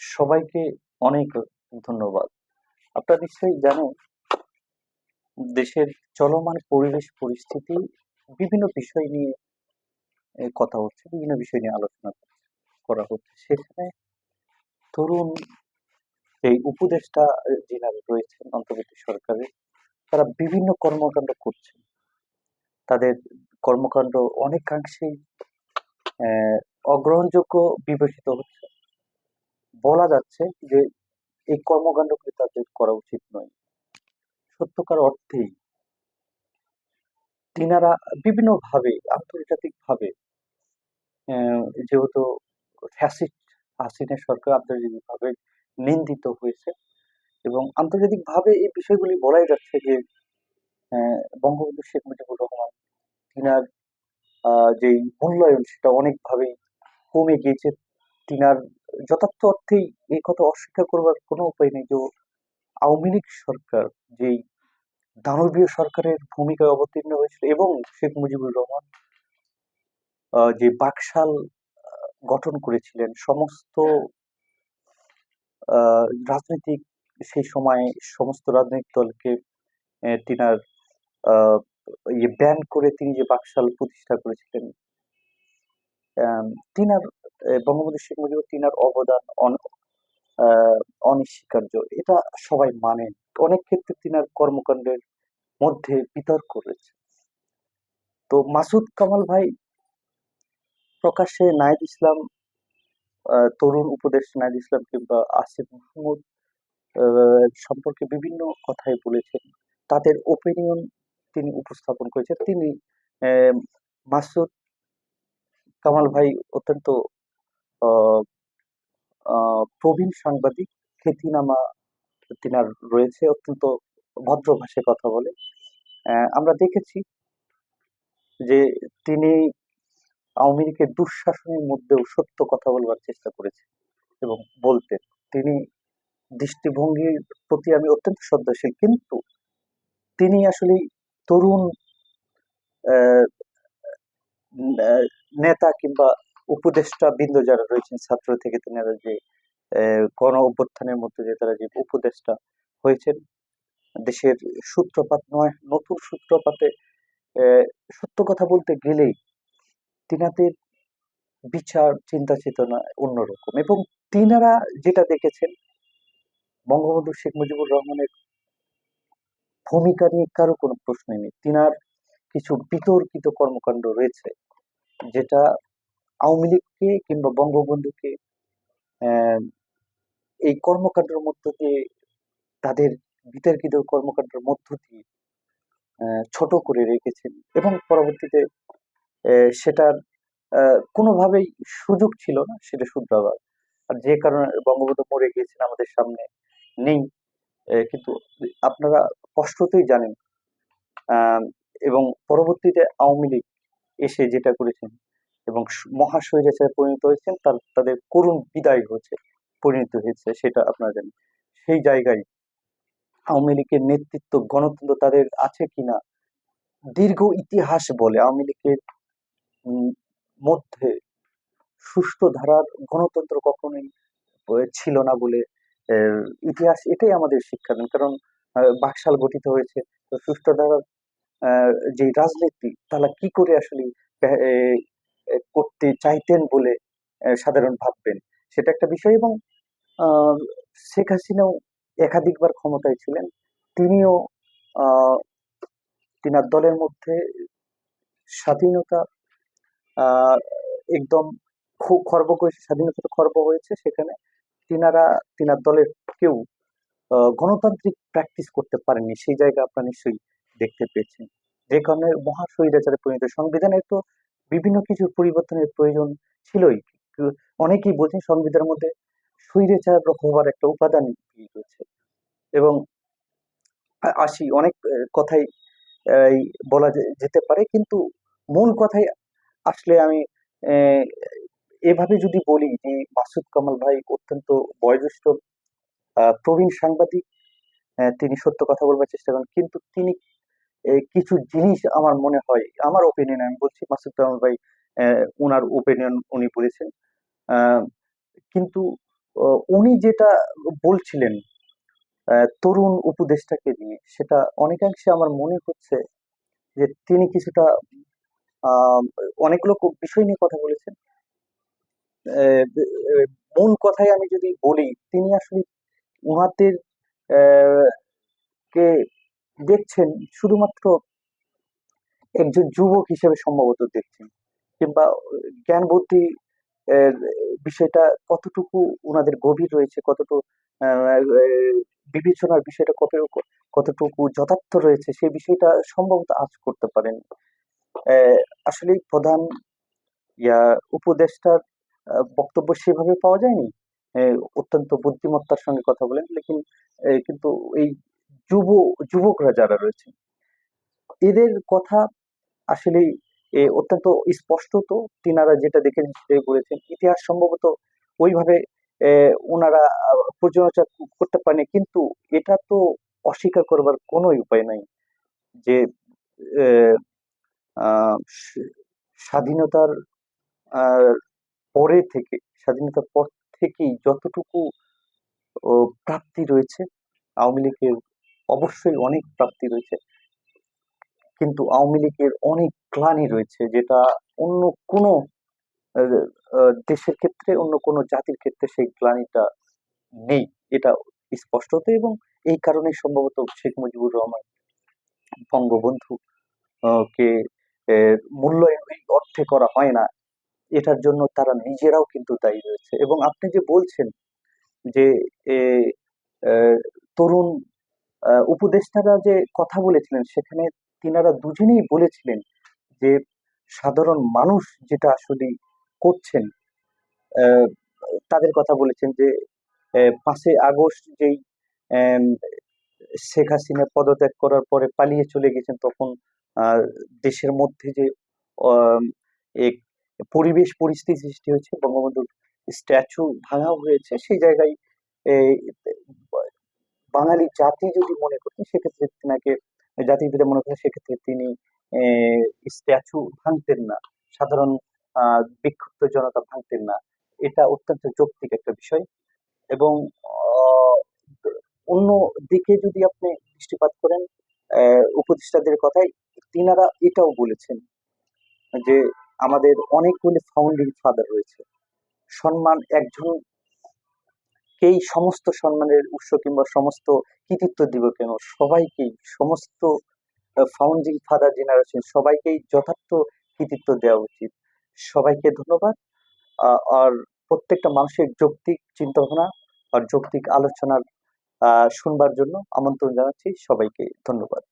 সবাইকে অনেক ধন্যবাদ। আপনারা নিশ্চয়ই জানেন দেশের চলমান পরিবেশ পরিস্থিতি বিভিন্ন বিষয় নিয়ে কথা হচ্ছে, বিভিন্ন বিষয় নিয়ে আলোচনা করা হচ্ছে। সেখানে তরুণ এই উপদেষ্টা যিনারা রয়েছেন অন্তর্বর্তী সরকারের, তারা বিভিন্ন কর্মকাণ্ড করছেন। তাদের কর্মকাণ্ড অনেকাংশেই অগ্রহণযোগ্য বিবেচিত হচ্ছে। বলা যাচ্ছে যে এই কর্মকাণ্ডগুলি তাদের করা উচিত নয়। সত্যকার অর্থেই তিনারা বিভিন্নভাবে, আন্তর্জাতিকভাবে যেহেতু ফ্যাসিস্ট হাসিনা সরকার আন্তর্জাতিকভাবে নিন্দিত হয়েছে এবং আন্তর্জাতিকভাবে এই বিষয়গুলি বলাই যাচ্ছে যে বঙ্গবন্ধু শেখ মুজিবুর রহমান তিনার যেই মূল্যায়ন সেটা অনেকভাবেই কমে গিয়েছে। তিনার যথার্থ অর্থেই এই কথা অস্বীকার করবার কোনো উপায় নেই যে আওয়ামী লীগ সরকার যেই দানবীয় সরকারের ভূমিকায় অবতীর্ণ হয়েছিল এবং শেখ মুজিবুর রহমান যে বাকশাল গঠন করেছিলেন, সমস্ত রাজনৈতিক সেই সময়ে সমস্ত রাজনৈতিক দলকে তিনার ইয়ে ব্যান করে তিনি যে বাকশাল প্রতিষ্ঠা করেছিলেন তিনার বঙ্গবন্ধু শেখ মুজিবুর তিনার অবদান অনস্বীকার্য। এটা সবাই মানেন। অনেক ক্ষেত্রে তিনার কর্মকাণ্ডের মধ্যে বিতর্ক রয়েছে। তো মাসুদ কামাল ভাই প্রকাশ্যে নাহিদ ইসলাম তরুণ উপদেষ্টা নাহিদ ইসলাম কিংবা আসিফ মাহমুদ সম্পর্কে বিভিন্ন কথাই বলেছেন। তাদের ওপিনিয়ন তিনি উপস্থাপন করেছেন। তিনি মাসুদ কামাল ভাই অত্যন্ত প্রবীণ সাংবাদিক, খ্যাতিনামা তিনার রয়েছে, অত্যন্ত ভদ্র ভাষায় কথা বলে। আমরা দেখেছি যে তিনি আওয়ামী লীগের দুঃশাসনের মধ্যেও সত্য কথা বলবার চেষ্টা করেছেন এবং বলতেন। তিনি দৃষ্টিভঙ্গির প্রতি আমি অত্যন্ত শ্রদ্ধাশীল। কিন্তু তিনি আসলে তরুণ নেতা কিংবা উপদেষ্টা বৃন্দ যারা রয়েছেন ছাত্র থেকে তিনারা যে গণ অভ্যুত্থানের মধ্যে যে তারা যে উপদেষ্টা হয়েছেন, দেশের সূত্রপাত নয়, নতুন সূত্রপাতে সত্য কথা বলতে গেলেই তিনাদের বিচার, চিন্তা চেতনা অন্যরকম এবং তিনারা যেটা দেখেছেন বঙ্গবন্ধু শেখ মুজিবুর রহমানের ভূমিকা নিয়ে কারও কোনো প্রশ্নই নেই। তিনার কিছু বিতর্কিত কর্মকাণ্ড রয়েছে যেটা আওয়ামী লীগকে কিংবা বঙ্গবন্ধুকে এই কর্মকাণ্ডের মধ্য দিয়ে তাদের বিতর্কিত কর্মকাণ্ডের মধ্য দিয়ে ছোট করে রেখেছেন এবং পরবর্তীতে সেটার কোনোভাবেই সুযোগ ছিল না সেটা শুধরাবার। আর যে কারণে বঙ্গবন্ধু মরে গিয়েছেন আমাদের সামনে নেই। কিন্তু আপনারা স্পষ্টতই জানেন এবং পরবর্তীতে আওয়ামী লীগ এসে যেটা করেছেন এবং স মহা স্বৈরাচারে পরিণত হয়েছেন, তার, তাদের করুণ বিদায় হয়েছে, পরিণত হয়েছে, সেটা আপনারা জানেন। সেই জায়গায় আওয়ামী লীগের নেতৃত্ব, গণতন্ত্র তাদের আছে কিনা, দীর্ঘ ইতিহাস বলে আওয়ামী লীগের মধ্যে সুষ্ঠু ধারার গণতন্ত্র কখনোই ছিল না বলে ইতিহাস এটাই আমাদের শিক্ষা দেন। কারণ বাকশাল গঠিত হয়েছে। তো সুষ্ঠু ধারার যে রাজনীতি, তারা কি করে আসলে করতে চাইতেন বলে সাধারণ ভাববেন। সেটা একটা বিষয় এবং শেখ হাসিনাও একাধিকবার ক্ষমতায় ছিলেন। তিনিও তিনার দলের মধ্যে স্বাধীনতা একদম খুব খর্ব করেছে, স্বাধীনতা খর্ব হয়েছে সেখানে তিনারা তিনার দলের কেউ গণতান্ত্রিক প্র্যাকটিস করতে পারেননি। সেই জায়গা আপনারা নিশ্চয়ই দেখতে পেয়েছেন। যে কারণে মহা স্বৈরাচারে পরিণত সংবিধানের তো বিভিন্ন কিছু পরিবর্তনের প্রয়োজন ছিলই। অনেকেই বলছেন সংবিধানের মধ্যে স্বৈরাচার হবার একটা উপাদান রয়েছে এবং আসি, অনেক কথাই বলা যেতে পারে কিন্তু মূল কথাই আসলে আমি এভাবে যদি বলি যে, মাসুদ কামাল ভাই অত্যন্ত বয়োজ্যেষ্ঠ প্রবীণ সাংবাদিক। তিনি সত্য কথা বলবার চেষ্টা করেন। কিন্তু তিনি কিছু জিনিস আমার মনে হয়, আমার ওপিনিয়ন আমি বলছি মাসুদ কামাল ভাই ওনার ওপিনিয়ন উনি বলেছেন। কিন্তু উনি যেটা বলছিলেন তরুণ উপদেষ্টাকে নিয়ে সেটা অনেকাংশে আমার মনে হচ্ছে যে তিনি কিছুটা অনেকগুলো বিষয় নিয়ে কথা বলেছেন মূল কথায় আমি যদি বলি তিনি আসলে উনাদের কে দেখছেন শুধুমাত্র একজন যুবক হিসেবে সম্ভবত দেখছেন, কিংবা জ্ঞান বুদ্ধি বিষয়টা কতটুকু ওনাদের গভীর রয়েছে, কতটুকু বিবেচনার বিষয়টা কত কতটুকু যথার্থ রয়েছে সেই বিষয়টা সম্ভবত আজ করতে পারেন। আসলে প্রধান, ইয়া, উপদেষ্টার বক্তব্য সেভাবে পাওয়া যায়নি? অত্যন্ত বুদ্ধিমত্তার সঙ্গে কথা বলেন, লেকিন কিন্তু এই যুব, যুবকরা যারা রয়েছে, এদের কথা আসলে অত্যন্ত স্পষ্ট তো। তিনারা যেটা দেখে বলেছেন। ইতিহাস সম্ভবত ওইভাবে ওনারা পর্যালোচনা করতে পারেনি। কিন্তু এটা তো অস্বীকার করবার কোনো উপায় নাই যে স্বাধীনতার পরে থেকে, স্বাধীনতার পর থেকেই যতটুকু প্রাপ্তি রয়েছে, আওয়ামী লীগের অবশ্যই অনেক প্রাপ্তি রয়েছে। কিন্তু আওয়ামী লীগের অনেক গ্লানি রয়েছে যেটা অন্য কোনো দেশের ক্ষেত্রে, অন্য কোনো জাতির ক্ষেত্রে সেই গ্লানিটা নেই। এটা স্পষ্টত এবং এই কারণে সম্ভবত শেখ মুজিবুর রহমান বঙ্গবন্ধু কে মূল্যায়ন ওই অর্থে করা হয় না, এটার জন্য তারা নিজেরাও কিন্তু দায়ী রয়েছে। এবং আপনি যে বলছেন যে তরুণ উপদেষ্টারা যে কথা বলেছিলেন, সেখানে তিনারা দুজনেই বলেছিলেন যে, সাধারণ মানুষ যেটা আসলে করছেন তাদের কথা বলেছেন যে পাঁচই আগস্ট যেই শেখ হাসিনা পদত্যাগ করার পরে পালিয়ে চলে গেছেন, তখন দেশের মধ্যে যে এক পরিবেশ পরিস্থিতি সৃষ্টি হয়েছে, বঙ্গবন্ধুর স্ট্যাচু ভাঙা হয়েছে, সেই জায়গায় বাঙালি জাতি যদি মনে করতেন, সেক্ষেত্রে তিনাকে পিতা মনে করেন সেক্ষেত্রে তিনি স্ট্যাচু ভাঙতেন না। সাধারণ বিক্ষুব্ধ জনতা ভাঙতেন না। এটা অত্যন্ত যৌক্তিক একটা বিষয়। এবং অন্য দিকে যদি আপনি দৃষ্টিপাত করেন উপদেষ্টাদের কথায়, তিনারা এটাও বলেছেন যে, আমাদের অনেকগুলি ফাউন্ডিং ফাদার রয়েছে। সম্মান একজন কেই সমস্ত সম্মানের উৎস কিংবা সমস্ত কৃতিত্ব দিব কেন? সবাইকেই, সমস্ত ফাউন্ডিং ফাদার জেনারেশন সবাইকেই যথার্থ কৃতিত্ব দেওয়া উচিত। সবাইকে ধন্যবাদ। আর প্রত্যেকটা মানুষের যৌক্তিক চিন্তা ভাবনা আর যৌক্তিক আলোচনার শুনবার জন্য আমন্ত্রণ জানাচ্ছি। সবাইকে ধন্যবাদ।